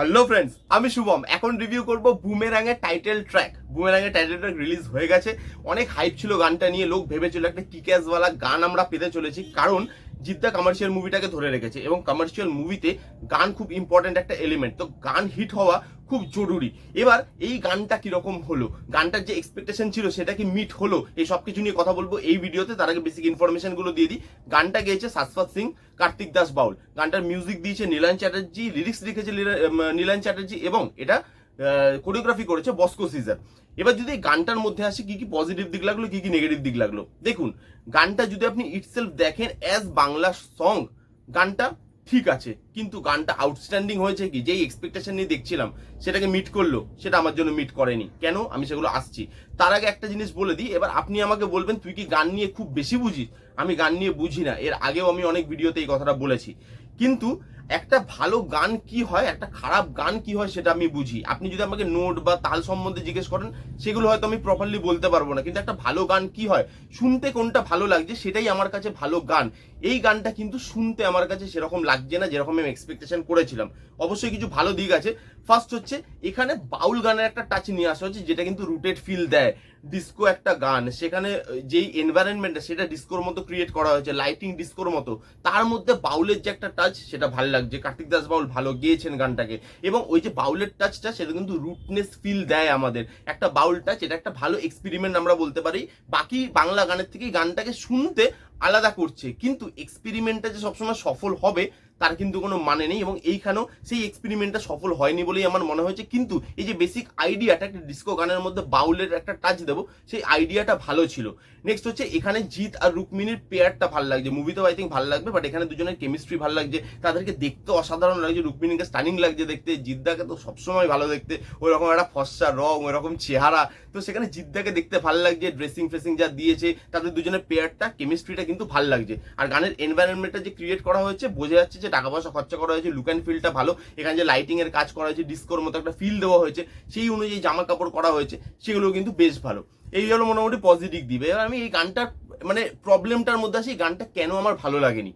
Hello friends আমি শুভম। এখন review করব বুমেরাং এর টাইটেল ট্র্যাক বুমেরাং এর টাইটেল ট্র্যাক রিলিজ হয়ে গেছে। অনেক হাইপ ছিল গানটা নিয়ে। লোক ভেবেছিল একটা কিক্যাস ওয়ালা গান আমরা পেতে চলেছি। কারণ জিদ্দা কমার্শিয়াল মুভিটাকে ধরে রেখেছে। এবং কমার্শিয়াল মুভিতে গান খুব ইম্পর্টেন্ট একটা এলিমেন্ট তো গান হিট হওয়া খুব জরুরি। এবার এই গানটা কীরকম হলো? গানটার যে এক্সপেকটেশন ছিল সেটা কি মিট হলো? এই সব কিছু নিয়ে কথা বলব এই ভিডিওতে। তার আগে বেসিক ইনফরমেশনগুলো দিয়ে দিই। গানটা গেয়েছে শাশ্বত সিং, কার্তিক দাস বাউল। গানটার মিউজিক দিয়েছে নীলান চ্যাটার্জি লিরিক্স লিখেছে নীলান চ্যাটার্জি এবং এটা কোরিওগ্রাফি করেছে বস্কো সিজার। এবার যদি গানটার মধ্যে আসে কি কি পজিটিভ দিক লাগল, কি কি নেগেটিভ দিক লাগল? দেখুন, গানটা যদি আপনি ইটসেলফ দেখেন অ্যাজ বাংলা সং গানটা ঠিক আছে, কিন্তু গানটা আউটস্ট্যান্ডিং হয়েছে কি? যেই এক্সপেকটেশন নিয়ে দেখছিলাম, সেটাকে মিট করল, সেটা আমার জন্য মিট করেনি। কেন? আমি সেগুলো আসছি। তার আগে একটা জিনিস বলে দিই, এবার আপনি আমাকে বলবেন, তুই কি গান নিয়ে খুব বেশি বুঝিস? আমি গান নিয়ে বুঝি না, এর আগেও আমি অনেক ভিডিওতে এই কথাটা বলেছি। কিন্তু একটা ভালো গান কি হয়, একটা খারাপ গান কি হয় সেটা আমি বুঝি। আপনি যদি আমাকে নোট বা তাল সম্বন্ধে জিজ্ঞেস করেন, সেগুলো হয়তো আমি প্রপারলি বলতে পারব না। কিন্তু একটা ভালো গান কি হয়, শুনতে কোনটা ভালো লাগছে সেটাই আমার কাছে ভালো গান। এই গানটা কিন্তু শুনতে আমার কাছে সেরকম লাগছে না, যেরকম আমি এক্সপেকটেশন করেছিলাম। অবশ্যই কিছু ভালো দিক আছে। ফার্স্ট হচ্ছে, এখানে বাউল গানের একটা টাচ নিয়ে আসা হচ্ছে, যেটা কিন্তু রুটেড ফিল দেয়। ডিস্কো একটা গান, সেখানে যেই এনভায়রনমেন্টটা সেটা ডিস্কোর মতো ক্রিয়েট করা হয়েছে লাইটিং ডিস্কোর মতো। তার মধ্যে বাউলের যে একটা টাচ সেটা ভালো লাগছে কার্তিক দাস বাউল ভালো গিয়েছেন গানটাকে। এবং ওই যে বাউলের টাচটা সেটা কিন্তু রুটনেস ফিল দেয় আমাদের। একটা বাউল টাচ এটা একটা ভালো এক্সপেরিমেন্ট আমরা বলতে পারি। বাকি বাংলা গানের থেকে গানটাকে শুনতে আলাদা করছে। কিন্তু এক্সপেরিমেন্টটা যে সবসময় সফল হবে তার কিন্তু কোনো মানে নেই এবং এইখানেও সেই এক্সপেরিমেন্টটা সফল হয়নি বলেই আমার মনে হয়েছে। কিন্তু এই যে বেসিক আইডিয়াটা একটা ডিস্কো গানের মধ্যে বাউলের একটা টাচ দেবো, সেই আইডিয়াটা ভালো ছিল। নেক্সট হচ্ছে এখানে জিৎ আর রুক্মিণীর পেয়ারটা ভালো লাগছে। মুভিতেও আই থিঙ্ক ভালো লাগবে বাট এখানে দুজনের কেমিস্ট্রি ভালো লাগছে। তাদেরকে দেখতে অসাধারণ লাগছে, রুক্মিণীকে স্টানিং লাগছে দেখতে, জিদ্দাকে তো সবসময় ভালো দেখতে। ওই রকম একটা ফর্সা রং ওই রকম চেহারা তো সেখানে জিদ্দাকে দেখতে ভালো লাগছে ড্রেসিং ফ্রেসিং যা দিয়েছে তাদের দুজনের পেয়ারটা কেমিস্ট্রিটা কিন্তু ভালো লাগছে। আর গানের এনভায়রনমেন্টটা যে ক্রিয়েট করা হয়েছে, বোঝা যাচ্ছে যে টাকা পয়সা খরচা করা হয়েছে লুক অ্যান্ড ফিলটা ভালো। এখানে যে লাইটিং এর কাজ করা হয়েছে ডিস্কোর মতো একটা ফিল দেওয়া হয়েছে, সেই অনুযায়ী জামা কাপড় করা হয়েছে সেগুলো কিন্তু বেশ ভালো। এই হলো মোটামুটি পজিটিভ দিবে এবার আমি এই গানটার মানে প্রবলেমটার মধ্যে আসি এই গানটা কেন আমার ভালো লাগেনি?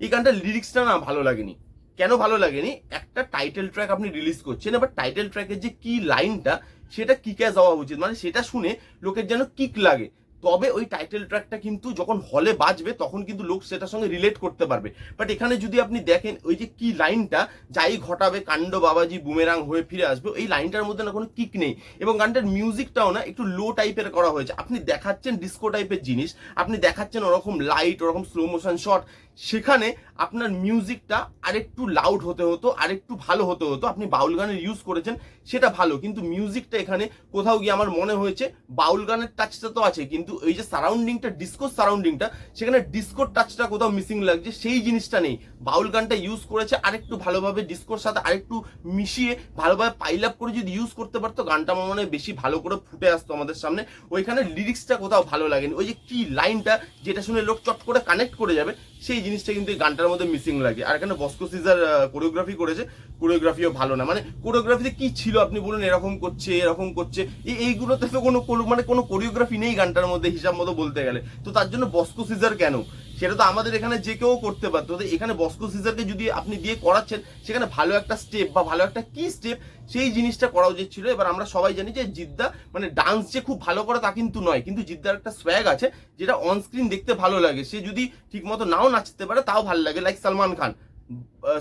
এই গানটার লিরিক্সটা না ভালো লাগেনি। কেন ভালো লাগেনি? একটা টাইটেল ট্র্যাক আপনি রিলিজ করছেন, এবার টাইটেল ট্র্যাকের যে কি লাইনটা সেটা কিকে যাওয়া উচিত। মানে সেটা শুনে লোকের যেন কিক লাগে। তবে ওই টাইটেল ট্র্যাকটা কিন্তু যখন হলে বাজবে, তখন কিন্তু লোক সেটার সঙ্গে রিলেট করতে পারবে। বাট এখানে যদি আপনি দেখেন, ওই যে কি লাইনটা, যাই ঘটাবে, কাণ্ড বাবাজি বুমেরাং হয়ে ফিরে আসবে, এই লাইনটার মধ্যে না কোনো কিক নেই। এবং গানটার মিউজিকটাও না একটু লো টাইপের করা হয়েছে। আপনি দেখাচ্ছেন ডিস্কো টাইপের জিনিস, আপনি দেখাচ্ছেন ওরকম লাইট ওরকম স্লো মোশন শট সেখানে আপনার মিউজিকটা আরেকটু লাউড হতে হতো, আরেকটু ভালো হতে হতো। আপনি বাউল গানের ইউজ করেছেন, সেটা ভালো। কিন্তু মিউজিকটা এখানে কোথাও গিয়ে আমার মনে হয়েছে, বাউল গানের টাচটা তো আছে, কিন্তু এই যে সারাউন্ডিংটা ডিস্কো সারাউন্ডিংটা সেখানে ডিস্কোর টাচটা কোথাও মিসিং লাগছে, সেই জিনিসটা নেই। বাউল গানটা ইউজ করেছে আরেকটু ভালোভাবে ডিস্কোর সাথে আরেকটু মিশিয়ে ভালোভাবে পাইল আপ করে যদি ইউজ করতে পারতো, গানটা আমার মনে হয় বেশি ভালো করে ফুটে আসতো আমাদের সামনে। ওইখানে লিরিক্সটা কোথাও ভালো লাগেনি। ওই যে কি লাইনটা যেটা শুনে লোক চট করে কানেক্ট করে যাবে সেই জিনিসটা কিন্তু এই গানটার মধ্যে মিসিং লাগে। আর এখানে বস্কো সিজার কোরিওগ্রাফি করেছে কোরিওগ্রাফিও ভালো না। মানে কোরিওগ্রাফিতে কি ছিল আপনি বলুন, এরকম করছে এরকম করছে এই এইগুলোতে তো কোনো- মানে কোনো কোরিওগ্রাফি নেই গানটার মধ্যে হিসাব মতো বলতে গেলে। তো তার জন্য বস্কো সিজার কেন? সেটা তো আমাদের এখানে যে কেউ করতে পারতো এখানে বস্কো সিজারকে যদি আপনি দিয়ে করাচ্ছেন, সেখানে ভালো একটা স্টেপ বা ভালো একটা কি স্টেপ সেই জিনিসটা করা উচিত ছিল। এবার আমরা সবাই জানি যে জিদ্দা মানে ডান্স যে খুব ভালো করে তা কিন্তু নয়, কিন্তু জিদ্দার একটা সোয়াগ আছে যেটা অনস্ক্রিন দেখতে ভালো লাগে। সে যদি ঠিকমতো নাও নাচতে পারে, তাও ভালো লাগে। লাইক সালমান খান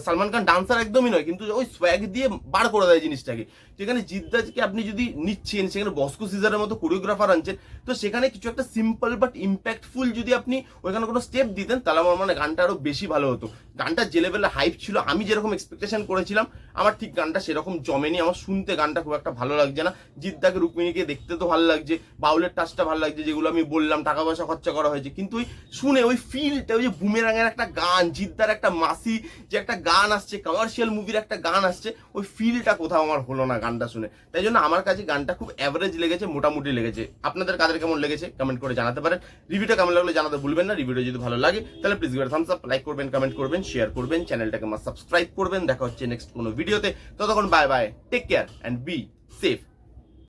সালমান খান ডান্সার একদমই নয়, কিন্তু ওই সোয়াগ দিয়ে বার করে দেয় জিনিসটাকে। যেখানে জিদ্দাকে আপনি যদি নিচ্ছেন, সেখানে বস্কো সিজারের মতো কোরিওগ্রাফার আনছেন, তো সেখানে কিছু একটা সিম্পল বাট ইম্প্যাক্টফুল যদি আপনি ওইখানে কোনো স্টেপ দিতেন, তাহলে আমার মানে গানটা আরও বেশি ভালো হতো। গানটা যে লেভেলে হাইপ ছিল, আমি যেরকম এক্সপেকটেশন করেছিলাম, আমার ঠিক গানটা সেরকম জমেনি, আমার শুনতে গানটা খুব একটা ভালো লাগছে না। জিদ্দাকে রুক্মিণীকে দেখতে তো ভালো লাগছে, বাউলের টাচটা ভালো লাগছে, যেগুলো আমি বললাম, টাকা পয়সা খরচা করা হয়েছে, কিন্তু ওই শুনে ওই ফিলটা ওই যে বুমেরাঙের একটা গান জিদ্দার একটা মাসি, যে একটা গান আসছে কমার্শিয়াল মুভির একটা গান আসছে, ওই ফিলটা কোথাও আমার হলো না গানটা শুনে। তাই জন্য আমার কাছে গানটা খুব অ্যাভারেজ লেগেছে, মোটামুটি লেগেছে। আপনাদের কাদের কেমন লেগেছে কমেন্ট করে জানাতে পারেন। রিভিউটা কেমন লাগলে জানাতে ভুলবেন না রিভিউটা যদি ভালো লাগে, তাহলে please give thumbs up like করবেন কমেন্ট করবেন শেয়ার করবেন চ্যানেলটাকে আমার সাবস্ক্রাইব করবেন। দেখা হচ্ছে নেক্সট কোনো ভিডিওতে ততক্ষণ bye bye take care and be safe